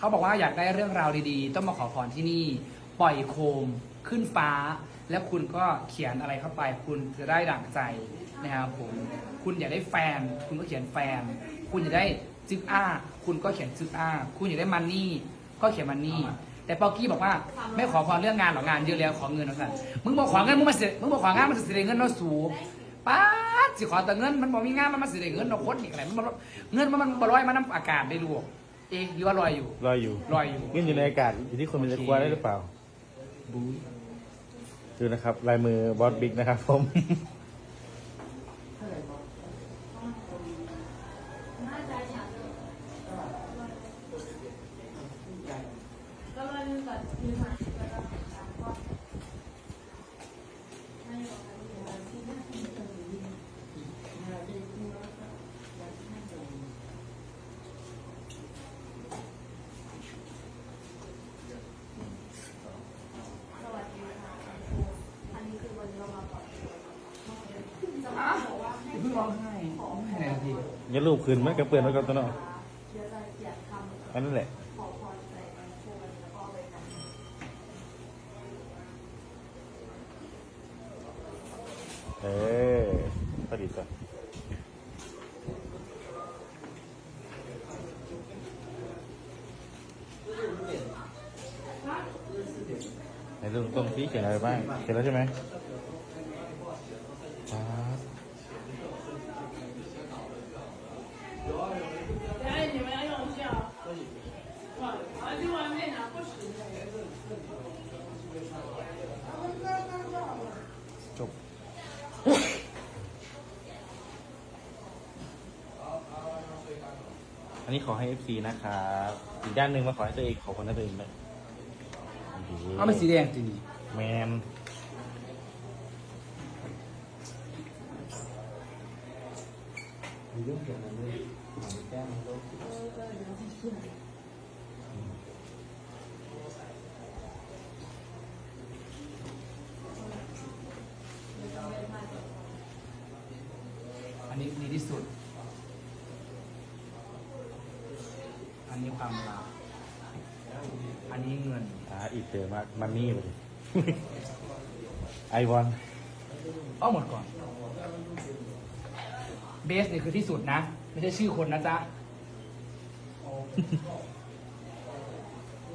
เขาบอกว่าอยากได้เรื่องราวดีๆ ต้องมาขอพรที่นี่ ปล่อยโคมขึ้นฟ้า แล้วคุณก็เขียนอะไรเข้าไป คุณจะได้ดั่งใจนะครับผมคุณอยากได้แฟน คุณก็เขียนแฟน คุณอยากได้จึกอ้า คุณก็เขียนจึกอ้า คุณอยากได้มันนี่ ก็เขียนมันนี่ แต่ปอกกี้บอกว่าไม่ขอพรเรื่องงานหรอกงานเยอะแล้วขอเงินเอาสั่นมึงบอกขอเงินมึงมาเสียมึงบอกของานมันเสียเงินเราสูป้าดสิขอแต่เงินมันบอกมีงานมันมาเสียเงินเราคนอีกอะไรมันบ่เงินมันมันบ่ลอยมาน้ำอากาศได้ลูก เอ๊ะหรือว่าลอยอยู่รออยู่ลอยอยู่เงินอยู่ในอากาศอยู่ที่คนมันจะกลัวได้หรือเปล่า บู๊ดูนะครับ ลายมือบอสบิ๊กนะครับผมเพิ่งร้องไห้ร้องไห้ใน นาทีอย่ารูปคืนมันกระเปื่อนไว้ก่อนตัวเนาะอันนั้นแหละเออพอดีจ้ะในเรื่องต้นที่เขียนอะไรบ้างเขียนแล้วใช่ไหม นนี้ขอให้ FC นะครับ อีกด้านหนึ่งมาขอให้ตัวเองขอคนนั้นตัวเองไหมเอาเป็นสีแดงจริงแมน嗯อันนี้ดีที่สุด อันนี้ความรักอันนี้เงิน อ่าอีก เจอมากมันนี่ไปดิไอวอนเอาหมดก่อน เบสนี่คือที่สุดนะ ไม่ใช่ชื่อคนนะจ๊ะ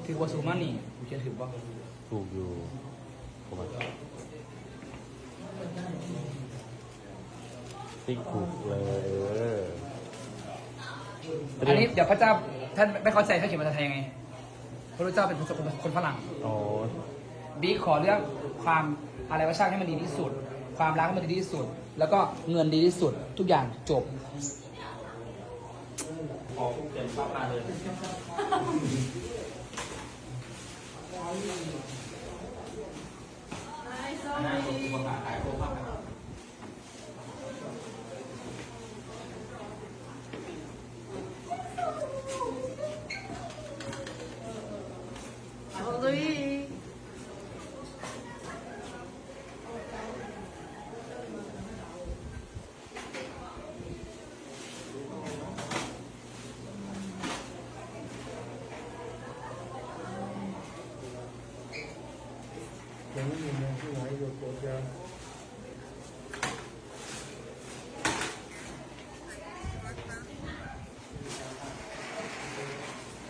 ถือว่าซูมานี่กูเขียนถือว่าถูกอยู่ผมว่าติ๊กถูกเลยเอออันนี้เดี๋ยวพระเจ้าท่านไม่เข้าใจท่านเขียนภาษาไทยยังไง พระพุทธเจ้าเป็นคนคนฝรั่งโอ้บิ๊กขอเรื่องความอะไรว่าช่างให้มันดีที่สุด ความรักให้มันดีที่สุด แล้วก็เงินดีที่สุดทุกอย่างจบออกเปลี่ยนภาพมาเลย哎，sorry。sorry。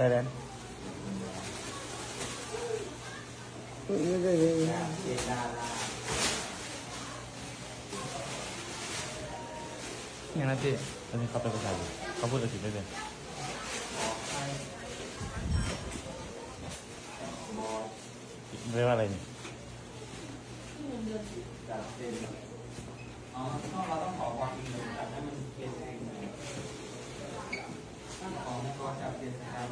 ได้แล้วอย่างนั้นสิตอนนี้เขาเป็นภาษาอยู่เขาพูดอังกฤษไม่เป็น เรียกว่าอะไรนี่อ๋อเราต้องขอความจริงเลยให้มันเปลี่ยนเอง ต้องขอให้เขาจับเปลี่ยนสาย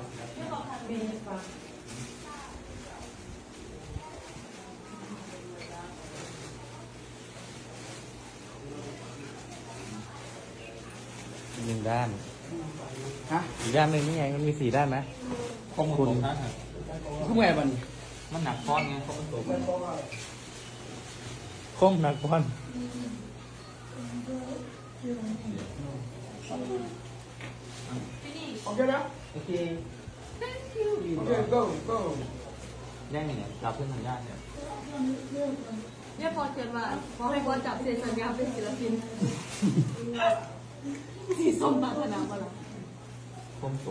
อีกหนึ่งด้านฮะอีกด้านหนึ่งนี่ไงมันมีสี่ด้านไหมขอบคุณคือเมื่อไหร่บันมันหนักก้อนไงเขาเป็นตัวมันคมหนักบอล โอเคแล้วโอเคโอแย่งเนี่ยรับเพื่อนทางญาติเนี่ยเนี่ยพอเกิดว่าพอให้บอสจับเซ็นสัญญาเป็นศิลปินสีส้มปรารถนาบ่ล่ะพ่มโต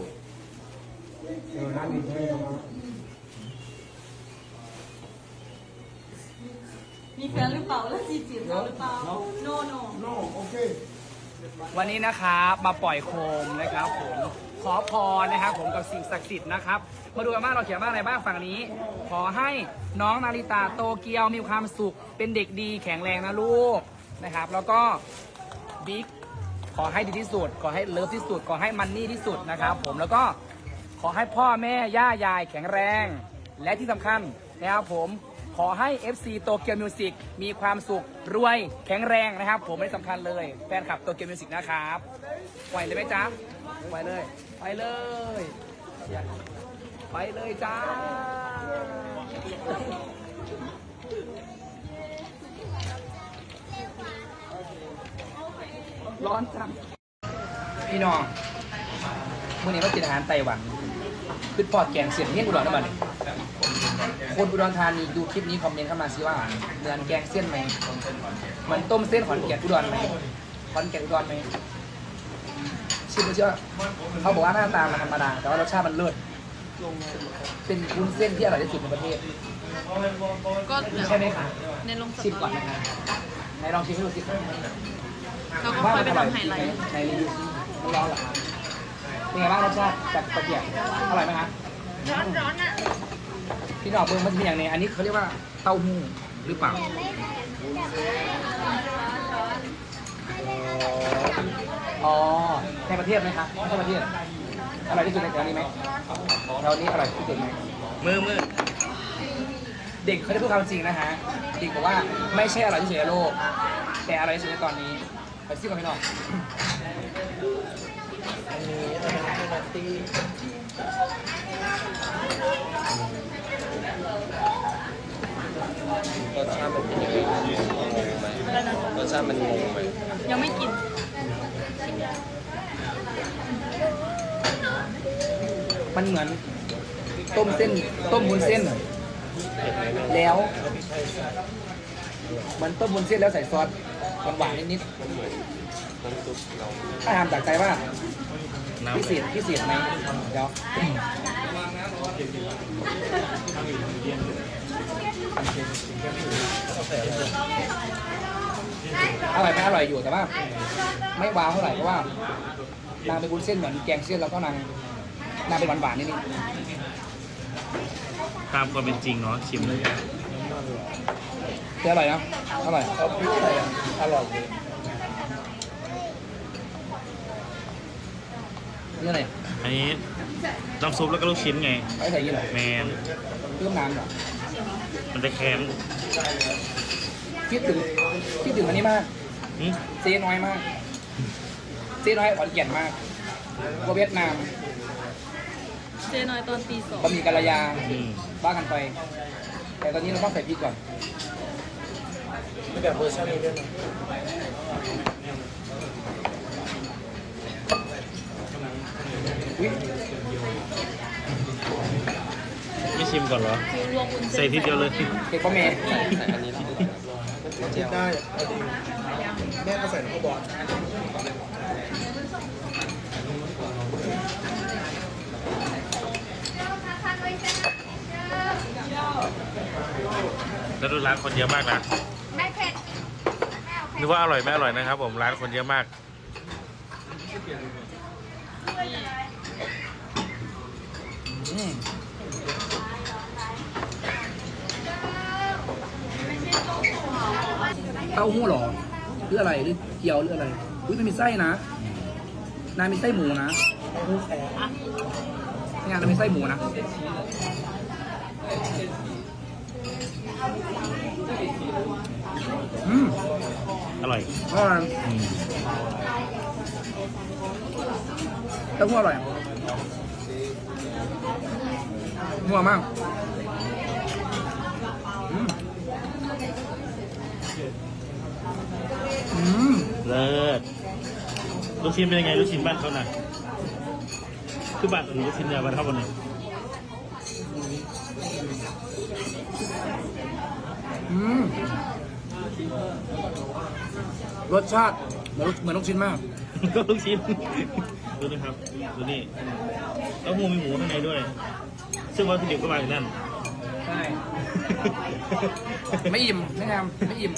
มีแฟนหรือเปล่าแล้วจีจีบเราหรือเปล่า โนโนวันนี้นะครับมาปล่อยโคมนะครับผม ขอพรนะครับผมกับสิ่งศักดิ์สิทธิ์นะครับ มาดูกันว่าเราเขียนว่าอะไรบ้างฝั่งนี้ ขอให้น้องนาริตาโตเกียวมีความสุข เป็นเด็กดีแข็งแรงนะลูกนะครับ แล้วก็บิ๊กขอให้ดีที่สุด ขอให้เลิฟที่สุด ขอให้มันนี่ที่สุดนะครับผมแล้วก็ขอให้พ่อแม่ย่ายายแข็งแรง และที่สำคัญนะครับผมขอให้ FC โตเกียวมิวสิกมีความสุขรวยแข็งแรงนะครับ ผมไม่สำคัญเลย แฟนคลับโตเกียวมิวสิกนะครับไหวเลยไหมจ๊ะ ไหวเลย ไปเลย ไปเลยจ้า ร้อนจัง พี่น้องมื่อนี้มากินอาหารไต้หวันคือปอดแกงเสียงเฮี้ยนอุดรนะบัดนี้คนอุดรธานีดูคลิปนี้คอมเมนต์เข้ามาซิว่าเหมือนแกงเส้นไหมมันต้มเส้นขอนแก่นอุดรไหมขอนแก่นอุดรไหม ชิมดูเชื่อเขาบอกว่าหน้าตามันธรรมดา แต่ว่ารสชาติมันเลิศเป็นวุ้นเส้นที่อร่อยที่สุดในประเทศก็ใช่ไหมคะในลงสชิมตก่ออนรี่นะคะไหนลองชิมให้ดูสิเราก็ค่อยไปทำไฮไลท์ในรีวิวซิมันร้อนเหรอครับเป็นไงบ้างรสชาติจากตะเกียบอร่อยไหมคะร้อนร้อนอะพี่หนอกเบิ้งมันจะมีอย่างนี้อันนี้เขาเรียกว่าเต้าหู้หรือเปล่า อ๋อในประเทศไหมคะไม่ใช่ประเทศอร่อยที่สุดในแถวนี้ไหมแถวนี้อร่อยที่สุดไหมมือมือเด็กเขาได้พูดความจริงนะฮะเด็กบอกว่าไม่ใช่อร่อยที่สุดในโลก แต่อร่อยที่สุดในตอนนี้ไปซิ่กันพี่น้องรสชาติมันเป็นยังไงงงไหมรสชาติมันงงไหม ยังไม่กินมันเหมือน ต้มเส้น ต้มบุนเส้น แล้วเหมือนต้มบุนเส้นแล้วใส่ซอสหวานๆนิดน้ำซุปเราๆถ้าถามจากใจว่าพิเศษพิเศษไหมเดี๋ยว อร่อยไหมอร่อยอยู่แต่ว่า ไม่ว้าวเท่าไหร่เพราะว่านางเป็นบุนเส้นเหมือนแกงเส้นแล้วก็นางนางเป็นหวานๆนิดนึงตามความเป็นจริงเนาะชิมเลยแต่อร่อยนะอร่อยเอาพริกใส่อะอร่อยนี่อะไรอันนี้น้ำซุปแล้วก็ลูกชิ้นไงไว้ใส่ยี่หรอแมนเพิ่มน้ำเหรอมันจะแข็งคิดถึง คิดถึงอันนี้มากหึเจ๊น้อยมากเจ๊น้อยขอนแก่นมากกว่าเวียดนามเจน้อยตอนตีสองบะหมี่กะละยาอืมบ้ากันไป แต่ตอนนี้เราต้องใส่พริกก่อนไม่แบบเวอร์ชันนี้ด้วยนะอุ้ยไม่ชิมก่อนเหรอคือรวมวุ้นใส่เส้นทีเดียวเลย เก็บป้าเมย์ใส่อันนี้ที่ เจียวได้พอดีแม่ก็ใส่ข้าวบอลแล้วดูร้านคนเยอะมากนะนึกว่าอร่อยไม่อร่อยนะครับ ผมร้านคนเยอะมากอืม เต้าหู้เหรอหรืออะไรหรือเกี๊ยวหรืออะไรอุ้ยมันมีไส้นะนายมีไส้หมูนะนี่งานมันมีไส้หมูนะอืมอร่อยอร่อยอืมเต้าหู้อร่อยนัวมาก อืมเลิศลูกชิ้นเป็นยังไงลูกชิ้นบ้านเขาน่ะคือบ้านหรือลูกชิ้นเนี่ยบ้านเขาบนไหนอืมรสชาติเหมือนเหมือนลูกชิ้นมาก ก็ลูกชิ้นดูนะครับดูนี่แล้วหมูมีหมูข้างในด้วย ซึ่งวัตถุดิบก็มาจากนั่นใช่ไม่อิ่มไม่แอมไม่อิ่ม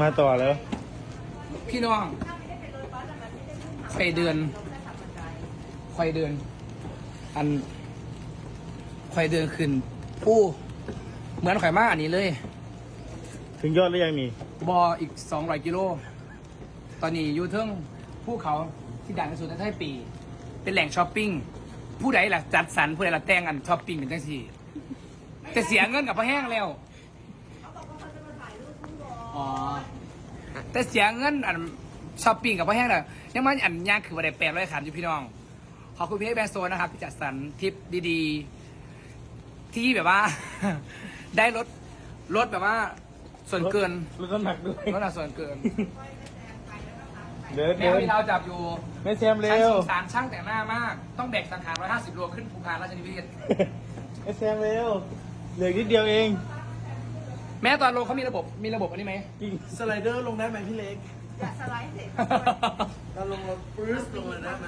มาต่อแล้ว พี่น้องไฟเดือนไฟเดือน อันไฟเดือนขึ้นผู้เหมือนไข่อยมาอันนี้เลย ถึงยอดหรือยังนี่บออีกสองร้อยกิโล ตอนนี้อยู่เทิงภูเขาที่ดังที่สุดในไทยปี เป็นแหล่งช้อปปิ้ง ผู้ใดล่ะจัดสรรผู้ใดล่ะแต่งอันช้อปปิ้งเป็นจังสี่ แต่เสียเงินกับพอแห้งแล้ว อ๋อแต่เสียเงินอันช้อปปิ้งกับพอแห้งแล้วยังมันอันยากคือว่าได้แปดร้อยขันอยู่พี่น้อง ขอบคุณพี่แบรนด์โซนนะครับที่จัดสรรทริปดีๆ ที่แบบว่า ได้ลดลดแบบว่า ส่วนเกินลดน้ำหนักด้วยลดอัส่วนเกินเดินแมเดิวนที่เราจับอยู่ไม่แซมเร็ฉันวสงสารช่างแต่งหน้ามาก ต้องแบกสังขาร150โลขึ้นภูพานราชนิเวศไม่แซมเร็วเหลือนิดเดียวเอง แม้ตอนลงเขามีระบบมีระบบอันนี้ไหมจริงสไลเดอร์ลงได้ไหมพี่เล็กสไลด์เสร็จเราลงรถปรื้สลงเลยได้ไหม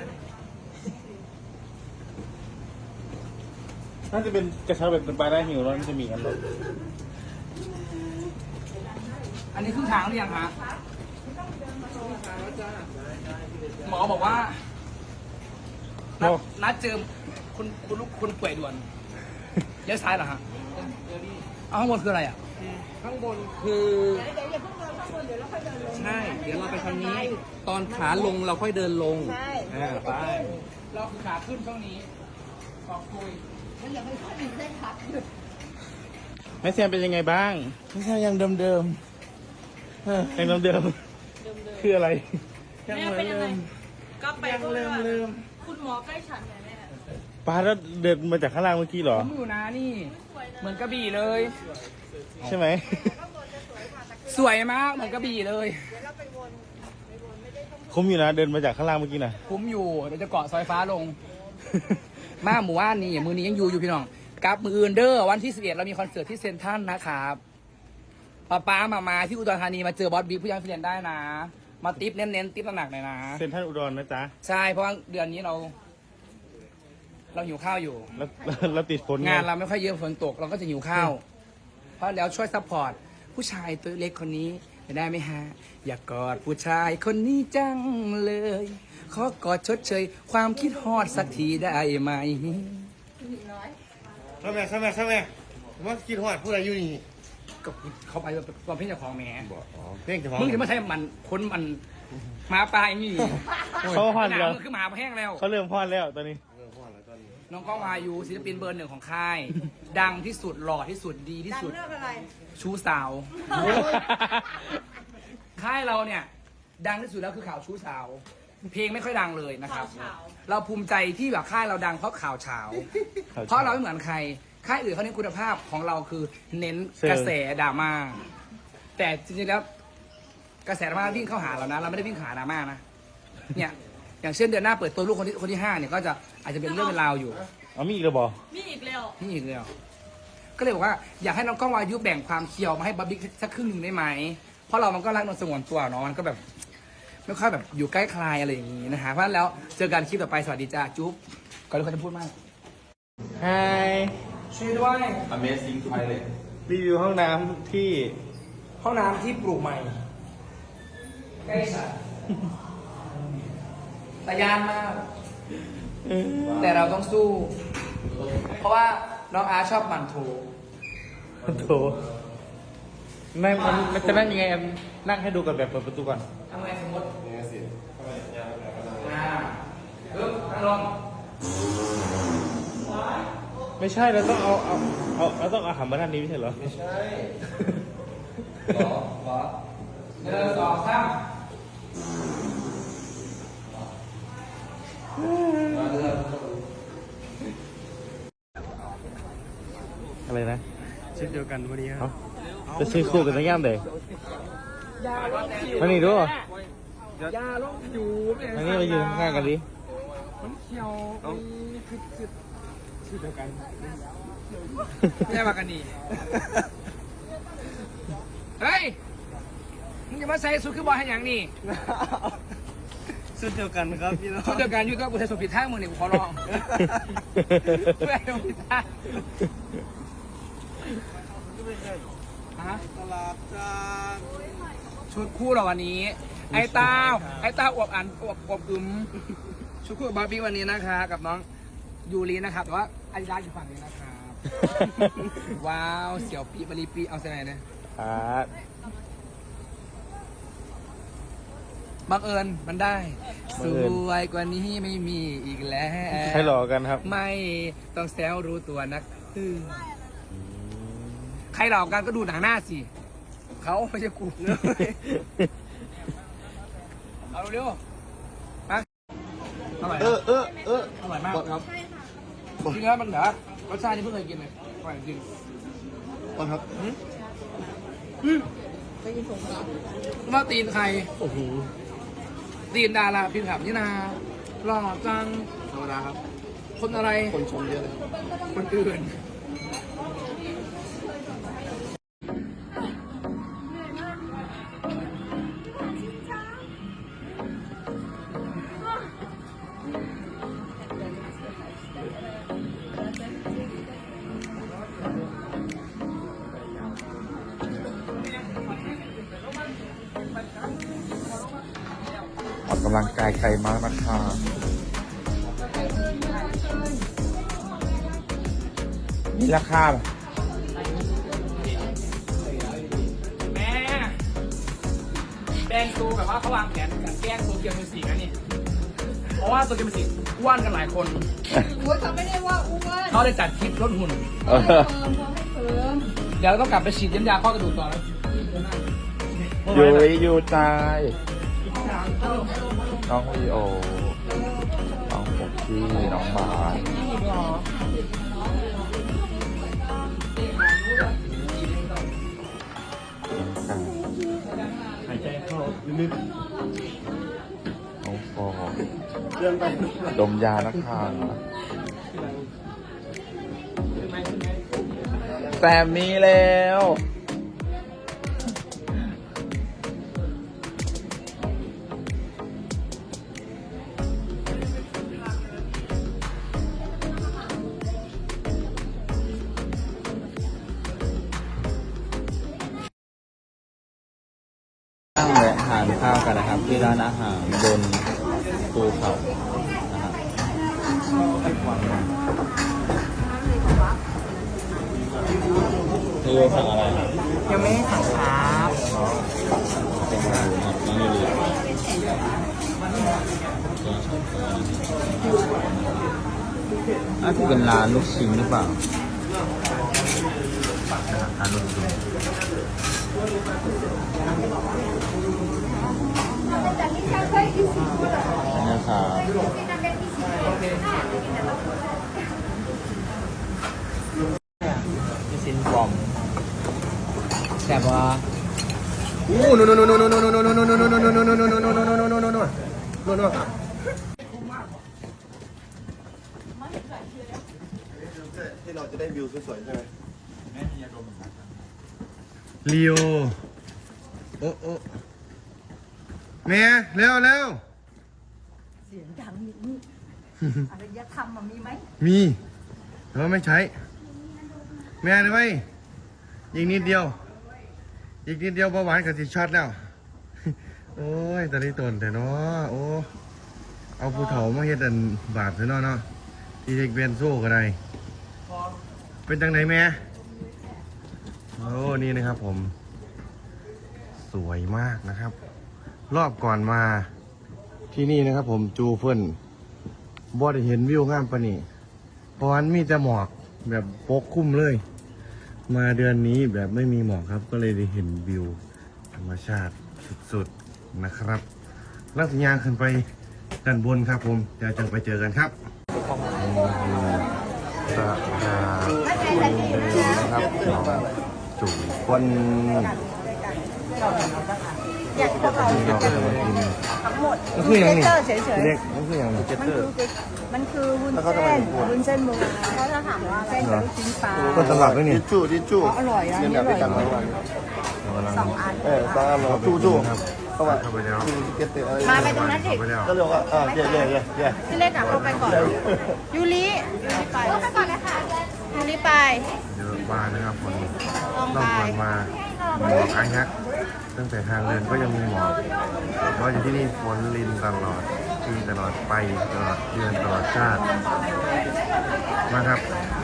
น่าจะเป็นกระเช้าแบบเป็นปลาได้หิวแล้วมันจะมีกันหรออันนี้ครึ่งทางหรือยังฮะหมอบอกว่านัดนัดเจอคุณคุณลูกคุณป่วยด่วนเลี้ยวซ้ายเหรอฮะเอาข้างบนคืออะไรอะ ข้างบนคือใช่ เดี๋ยวเราไปทางนี้ ตอนขาลงเราค่อยเดินลงใช่อ่าไปเราคือขาขึ้นช่วงนี้ขอบคุยมันยังไม่ค่อยมีได้พักอยู่แม่แซมเป็นยังไงบ้างไม่ใช่ยังเดิมเดิมยังเดิมๆคืออะไรยังเหมือนเดิมก็ไปยังเพื่เริ่อมเริ่มคุณหมอใกล้ฉันไงแม่ปลาแล้วเดินมาจากข้างล่างเมื่อกี้เหรอผมอยู่นะนี่ เหมือนกระบี่เลย ใช่ไหม สวยมากเหมือนกระบี่เลย คุ้มอยู่นะเดินมาจากข้างล่างเมื่อกี้นะคุ้มอยู่เดี๋ยวจะเกาะซอยฟ้าลง มาหมู่บ้านนี่มือนี้ยังอยู่อยู่พี่น้องกับมืออื่นเด้อวันที่11เรามีคอนเสิร์ตที่เซนทรัลนะครับป้าป้ามามาที่อุดรธานีมาเจอบอสบิ๊กผู้ยังเรียนได้นะ มาติปเน้นๆติปหนักๆหน่อยนะเซ็นทรัลอุดรนะจ๊ะ ใช่เพราะว่าเดือนนี้เรา เราหิวข้าวอยู่ แล้วแล้วแล้วติดฝนไงานเราไม่ค่อยเยอะฝนตกเราก็จะหิวข้าว เพราะแล้วช่วยซัพพอร์ตผู้ชายตัวเล็กคนนี้ได้ไหมฮะ อยากกอดผู้ชายคนนี้จังเลย ขอกอดชดเชย ความคิดฮอดสักทีได้ไหมเข้ามาเข้ามาเข้ามาว่าคิดหอดผู้ใดอยู่นี่ก็เขาไปความเพ่งเจ้าของแหม่บอกอ๋อเพ่งจะพอมึงจะมาใช้มันคนมันหมาปลาอย่างนี้เขาฮอนหนาแล้วมึงคือหมาแห้งแล้วเขาเริ่มฮอนแล้วตอนนี้ นนี้น้องก้องวายูศิลปินเบอร์หนึ่งของค่าย ดังที่สุดหล่อที่สุดดีที่ดังสุด เรื่องอะไรชู้สาว ค่ายเราเนี่ย ดังที่สุดแล้วคือข่าวชู้สาว เพลงไม่ค่อยดังเลยนะครับข่าวเช้าเราภูมิใจที่แบบค่ายเราดังเพราะข่าวเช้าข่าวเช้า เพราะเราไม่เหมือนใคร ค่ายอื่นเขาเน้นคุณภาพของเราคือเน้นเชิงกระแสดราม่าแต่จริงๆแล้วกระแสดราม่าวิ่งเข้าหาเรานะ เราไม่ได้วิ่งหาดราม่านะเนี่ย อย่างเช่นเดือนหน้าเปิดตัวลูกคนที่คนที่ห้าเนี่ยก็จะอาจจะเป็นเรื่องเป็นราวอยู่เอามีอีกแล้วบอมีอีกแล้วนี่อีกแล้วก็เลยบอกว่าอยากให้น้องก้องวายุแบ่งความเคียวมาให้บ๊อบบี้สักครึ่งหนึ่งได้ไหมเพราะเรามันก็รักนวลสงวนตัวเนาะมันก็แบบไม่ค่อยแบบอยู่ใกล้ใครอะไรอย่างนี้นะฮะเพราะฉะนั้นแล้วเจอกันคลิปต่อไปสวัสดีจ้าจุ๊บก่อนที่เขาจะพูดมากไฮช่วยด้วย Amazing Toilet รีวิวห้องน้ำที่ห้องน้ำที่ปลูกใหม่ใกล้สัตว์ แต่ยานมาก แต่เราต้องสู้ เพราะว่าน้องอาร์ตชอบหมั่นโถโถนั่งมันมันจะนั่งยังไงแอมนั่งให้ดูก่อนแบบเปิดประตูก่อนทำไงสมมติอ่าปึ๊บนั่งลงไม่ใช่เราต้องเอาเอาเอาเราต้องเอาหันมาด้านนี้ไม่ใช่เหรอหรอหรอหนึ่งสองสาม อะไรนะเช่นเดียวกันวันนี้เอาจะซื้อคู่กันตั้งย่ามเลยยาลงผิวมานี่ดูยาลงผิวมานี่มายืนข้างๆกันดิมันเขียวคือคือชื่อเดียวกันไม่ได้มากันนี่เฮ้ยมึงจะมาใส่สุดคือบอลให้หยังนี่ สุดเดียวกันครับพี่น้อง ชุดเดียวกันอยุ่ก็กูใส่สุดผิดทางมึงนี่กูขอร้องเพื่อให้มึงผิดทางฮะตลาดจานชุดคู่เราวันนี้ ไอ้ตาไอ้ตาอวบอันอวบอวบอึมชุดคู่กับบาร์บี้วันนี้นะคะ กับน้องยูรีนะครับแต่ว่าอาดิดาสอยู่ฝั่งนี้นะครับ ว้าว เสี่ยวปีบรีปีเอาใส่ไหนเนี่ย ครับ บังเอิญมันได้บัสงเอิญวยกว่านี้ไม่มีอีกแล้วใครหลอกกันครับไม่ต้องแซวรู้ตัวนักคือใครหลอกกันก็ดูหนังหน้าสิ เขาไม่ใช่กูเอาเร็วๆมาอร่อยเอนะอเออเออ อร่อยมากครับจริงๆแล้วมันแบบรสชาติที่เพิ่งเคยกินเลยอร่อยจริง ก่อนครับว่าตีนใครโอ้โห ตีนดาราพิมพ์ขับนี่นาหล่อจังธรรมดาครับ คนอะไรคนชมเยอะเลย คนอื่น ลังกายไกลมากนะคะมีราคาไหมแม่แดงซูแบบว่าเขาวางแผนการแกล้งโซเกียวมิวสิกนะนี่ เพราะว่าโซเกียวมิวสิกอ้วนกันหลายคน โอ้ยเขาไม่ได้ว่าอ้วนเขาเลยจัดทริปลดหุ่น เออเพิ่มเขาให้เพิ่มเดี๋ยวเราต้องกลับไปฉีดยันยาข้อกระดูกต่อแล้วยุ้ยยูใจาย น้องวีโอ น้องผมพี่น้องบาสค่ะหายใจเข้าลึกน้องฟอๆเรื่องไปดมยานะคะแซมมีแล้ว ตั้งแวะทานข้าวกันนะครับ ที่ร้านอาหารบนภูเขานะครับนี่เราสั่งอะไรครับยังไม่ได้สั่งครับเป็นหมูนะครับน้องยูริน่าจะเป็นร้านลูกชิ้นหรือเปล่าร้านลูกชิ้น นะครับมีซินฟอมแซ่บว่าอู้นู่นนู่นนู่นนู่นนู่นนู่นนู่นนู่นนู่นนู่นนู่นนู่นนู่นนู่นนู่นนู่นนู่นนู่นที่เราจะได้วิวสวยๆใช่ไหม ลีโอโอ้โอ้แม่เร็วเร็วเสียงดังนิดนึงอารยธรรมมันมีไหมมีแต่ว่าไม่ใช้แม่เลยไหมอีกนิดเดียว อีกนิดเดียวเบาหวานกับสิช็อตแล้ว โอ้ยตอนนี้ตนแต่เนาะโอ้เอาผู้เฒ่ามาเฮ็ดอันบาปเถอะเนาะเนาะที่เด็กเบียนโซ่ก็ได้เป็นจังไหนแม่ โอ้นี่นะครับผม สวยมากนะครับ รอบก่อนมาที่นี่นะครับ ผมจูเฟินบอดเห็นวิวงามปะนี่เพราะวันมีแต่หมอกแบบปกคลุมเลย มาเดือนนี้แบบไม่มีหมอกครับ ก็เลยได้เห็นวิวธรรมชาติสุดๆนะครับลักสัญญางขึ้นไปด้านบนครับผมเดี๋ยวจะไปเจอกันครับสะพาครับ จูเฟินเนี่ยพวกเราเราก็จะมากินทั้งหมดมันคืออย่างนี้เจอเฉยเด็กมันคืออย่างนี้ๆมันคือมันคือวุ้นเส้นวุ้นเส้นโบราณเพราะถ้าถามว่าเส้นกับลูกชิ้นปลาต้นตำรับด้วยนี่ทิชชู่ทิชชู่อร่อยนะนี่อร่อยกันไว้วันเรากำลังสองอันเออสองอันเหรอชู่ชู่ครับเข้ามาเข้าไปแล้วเก็ตเตอร์อะไรมาไปตรงนั้นดิเข้าไปแล้วก็เรียกว่าอ่าเย่เย่เย่เย่พี่เล็กอะเข้าไปก่อนยูริยูริไปเข้าไปก่อนนะคะยูริไปเยอะมากนะครับคน นี้ลองต้องไปควรมาหมอกอันฮะตั้งแต่ทางเดินก็ยังมีหมอกเพราะอยู่ที่นี่ฝนลินตลอดปีตลอดไปตลอดเดือนตลอดชาติมาครับ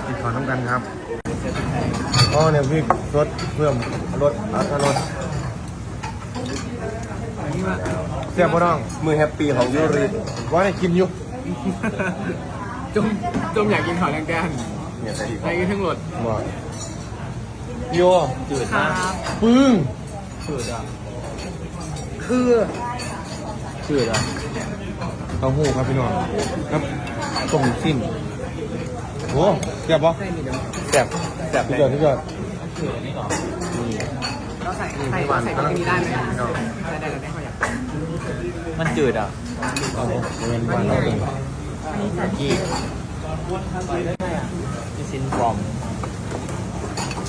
ติดขอน้ำกันครับอ๋อเนี่ยพี่รถเพิ่มรถอัตรถเสียบบ่น้อง มือแฮปปี้ของยูริว่าได้กินอยู่จมจมอยากกินข้าวแรงแกนเนี่ยแต่ที่ไปกินทั้งรถบอก โยจืดนะปึ้งจืดอะคือจืดอะเต้าหู้ครับพี่น้องครับต้มสิ้นโอ้เสียบปะเสียบเสียบพี่ยอดพี่ยอดเราใส่นี่ใส่พี่วันใส่กำลังที่นี่ได้ไหมพี่น้องได้ได้ได้เขาอยากมันจืดอะเอาเป็นวันเราเองกี้ที่ซินฟอม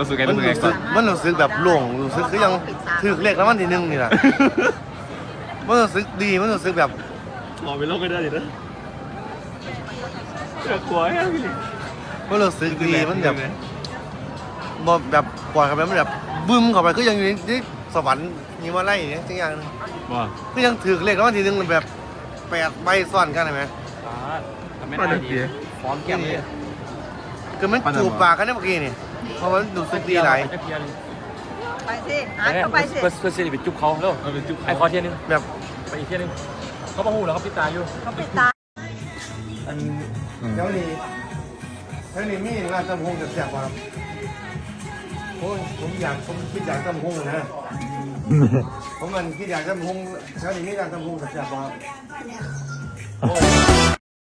รู้สึกไงมันรู้สึกไงรู้สึกมันรู้สึกแบบโล่งรู้สึกคือยังถือเลขแล้ววันที่หนึ่งนี่แหละมันรู้สึกดีมันรู้สึกแบบหมอไปโลกไม่ได้ดินะเสือกลัวแค่พี่มันรู้สึกดีมันแบบบ่แบบปล่อยเข้าไปมันแบบบึ้มเข้าไปคือยังอยู่ในสวรรค์นี่มาไล่เนี่ยทุกอย่างว่าคือยังถือเลขแล้ววันที่หนึ่งแบบแปดใบซ้อนกันเห็นไหมทำไม่ได้ดีฟอมแก้มเลยคือมันจูบปากกันได้เมื่อกี้นี่ เพราะมันรู้สึกดีหลายไปสิอ่านเข้าไปสิเพื่อเพื่อเสียไปจุ๊บเขาแล้วไปจุ๊บไอ้คอเทียนึงแบบไปอีกเทียนึงเขาบอกหูแล้วเขาปิดตาอยู่เขาปิดตาอันเดี๋ยวนี้เดี๋ยวนี้มีร้านตำฮงแซ่บๆครับโอ้ยผมอยากผมคิดอยากตำฮงนะผมมันคิดอยากตำฮงเดี๋ยวนี้มีร้านตำฮงแซ่บๆครับ